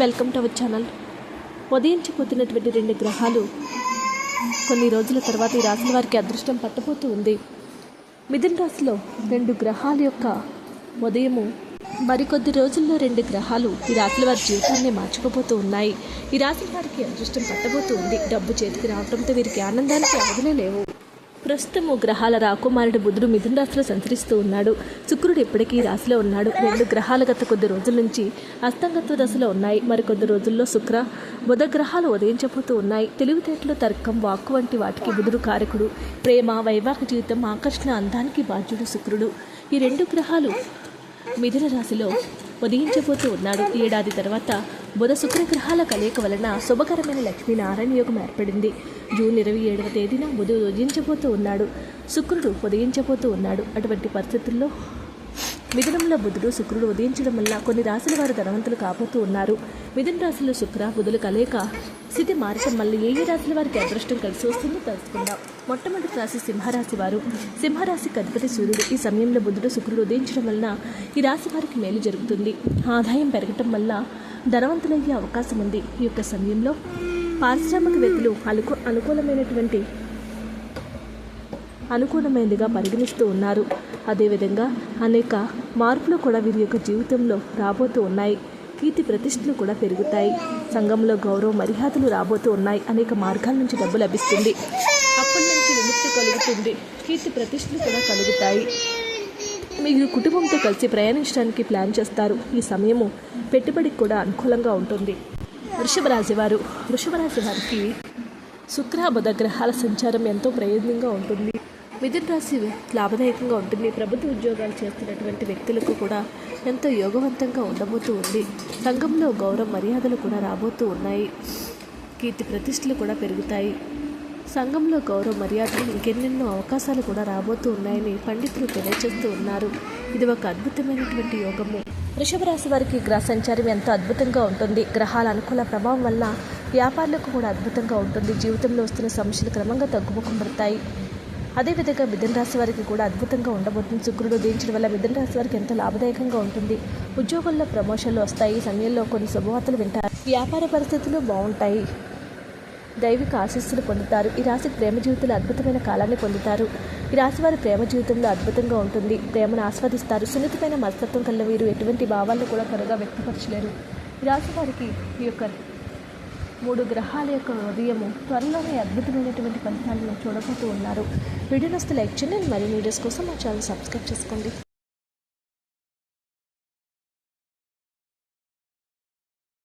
Welcome to our channel. ఉదయించిపోతున్నటువంటి రెండు గ్రహాలు కొన్ని రోజుల తర్వాత ఈ రాశుల వారికి అదృష్టం పట్టబోతూ ఉంది. మిథున్ రాశిలో రెండు గ్రహాల యొక్క ఉదయము మరికొద్ది రోజుల్లో రెండు గ్రహాలు ఈ రాశుల వారి జీవితాన్ని మార్చుకోబోతూ ఉన్నాయి. ఈ రాశుల వారికి అదృష్టం పట్టబోతూ ఉంది. డబ్బు చేతికి రావడంతో వీరికి ఆనందానికి అవధులే లేవు. ప్రస్తుతము గ్రహాల రాకుమారుడు బుధుడు మిథున రాశిలో సంచరిస్తూ ఉన్నాడు. శుక్రుడు ఇప్పటికీ ఈ రాశిలో ఉన్నాడు. రెండు గ్రహాలు గత కొద్ది రోజుల నుంచి అస్తంగత్వ దశలో ఉన్నాయి. మరికొద్ది రోజుల్లో శుక్ర బుధ గ్రహాలు ఉదయించబోతూ ఉన్నాయి. తెలివితేటలు తర్కం వాక్కు వంటి వాటికి బుధుడు కారకుడు. ప్రేమ వైవాహిక జీవితం ఆకర్షణ అందానికి బాధ్యుడు శుక్రుడు. ఈ రెండు గ్రహాలు మిథున రాశిలో ఉదయించబోతూ ఉన్నాడు. ఏడాది తర్వాత బుధ శుక్రగ్రహాల కలయిక వలన శుభకరమైన లక్ష్మీనారాయణ యోగం ఏర్పడింది. జూన్ ఇరవై ఏడవ తేదీన బుధుడు ఉదయించబోతూ ఉన్నాడు. శుక్రుడు ఉదయించబోతూ ఉన్నాడు. అటువంటి పరిస్థితుల్లో మిథునంలో బుధుడు శుక్రుడు ఉదయించడం వల్ల కొన్ని రాశుల వారు ధనవంతులు కాబోతూ ఉన్నారు. మిథున రాశిలో శుక్ర బుధులు కలయిక స్థితి మారటం వల్ల ఏ ఏ రాశుల వారికి అదృష్టం కలిసి వస్తుందో తెలుసుకుందాం. మొట్టమొదటి రాశి సింహరాశి వారు. సింహరాశికి అధిపతి సూర్యుడు. ఈ సమయంలో బుధుడు శుక్రుడు ఉదయించడం వలన ఈ రాశి వారికి మేలు జరుగుతుంది. ఆదాయం పెరగటం వల్ల ధనవంతులయ్యే అవకాశం ఉంది. ఈ యొక్క సమయంలో పారిశ్రామికవేత్తలు అనుకూ అనుకూలమైనటువంటి అనుకూలమైనదిగా పరిగణిస్తూ ఉన్నారు. అదేవిధంగా అనేక మార్పులు కూడా వీరి యొక్క జీవితంలో రాబోతూ ఉన్నాయి. కీర్తి ప్రతిష్టలు కూడా పెరుగుతాయి. సంఘంలో గౌరవ మర్యాదలు రాబోతూ ఉన్నాయి. అనేక మార్గాల నుంచి డబ్బు లభిస్తుంది. అప్పటి నుంచి విముక్తి కలుగుతుంది. కీర్తి ప్రతిష్టలు కూడా కలుగుతాయి. మీరు కుటుంబంతో కలిసి ప్రయాణించడానికి ప్లాన్ చేస్తారు. ఈ సమయము పెట్టుబడికి కూడా అనుకూలంగా ఉంటుంది. వృషభ రాశి వారు వృషభ రాశి వారికి శుక్ర బుధ గ్రహాల సంచారం ఎంతో ప్రయోజనంగా ఉంటుంది. మిథున్ రాశి లాభదాయకంగా ఉంటుంది. ప్రభుత్వ ఉద్యోగాలు చేస్తున్నటువంటి వ్యక్తులకు కూడా ఎంతో యోగవంతంగా ఉండబోతూ ఉంది. సంఘంలో గౌరవ మర్యాదలు కూడా రాబోతూ ఉన్నాయి. కీర్తి ప్రతిష్టలు కూడా పెరుగుతాయి. సంఘంలో గౌరవ మర్యాదలు ఇంకెన్నెన్నో అవకాశాలు కూడా రాబోతూ ఉన్నాయని పండితులు తెలియజేస్తూ ఉన్నారు. ఇది ఒక అద్భుతమైనటువంటి యోగము. వృషభ రాశి వారికి గ్రహ సంచారం ఎంతో అద్భుతంగా ఉంటుంది. గ్రహాల అనుకూల ప్రభావం వల్ల వ్యాపారులకు కూడా అద్భుతంగా ఉంటుంది. జీవితంలో వస్తున్న సమస్యలు క్రమంగా తగ్గుముఖం పడతాయి. అదేవిధంగా మిథున రాశి వారికి కూడా అద్భుతంగా ఉండబోతుంది. శుక్రుడు ఉదయించడం వల్ల మిథున రాశి వారికి ఎంతో లాభదాయకంగా ఉంటుంది. ఉద్యోగంలో ప్రమోషన్లు వస్తాయి. సమయంలో కొన్ని శుభవార్తలు వింటారు. వ్యాపార పరిస్థితులు బాగుంటాయి. దైవిక ఆశీస్సులు పొందుతారు. ఈ రాశి ప్రేమ జీవితంలో అద్భుతమైన కాలాన్ని పొందుతారు. ఈ రాశి వారి ప్రేమ జీవితంలో అద్భుతంగా ఉంటుంది. ప్రేమను ఆస్వాదిస్తారు. సున్నితమైన మనస్తత్వం కల్ల వీరు ఎటువంటి భావాలను కూడా త్వరగా వ్యక్తపరచలేరు. ఈ రాశి వారికి ఈ యొక్క మూడు గ్రహాల యొక్క ఉదయము త్వరలోనే అద్భుతమైనటువంటి ఫలితాలను చూడబోతూ ఉన్నారు. వీడియోస్ లైక్ చేయండి. మరియు వీడియోస్ కోసం మా ఛానల్ సబ్స్క్రైబ్ చేసుకోండి.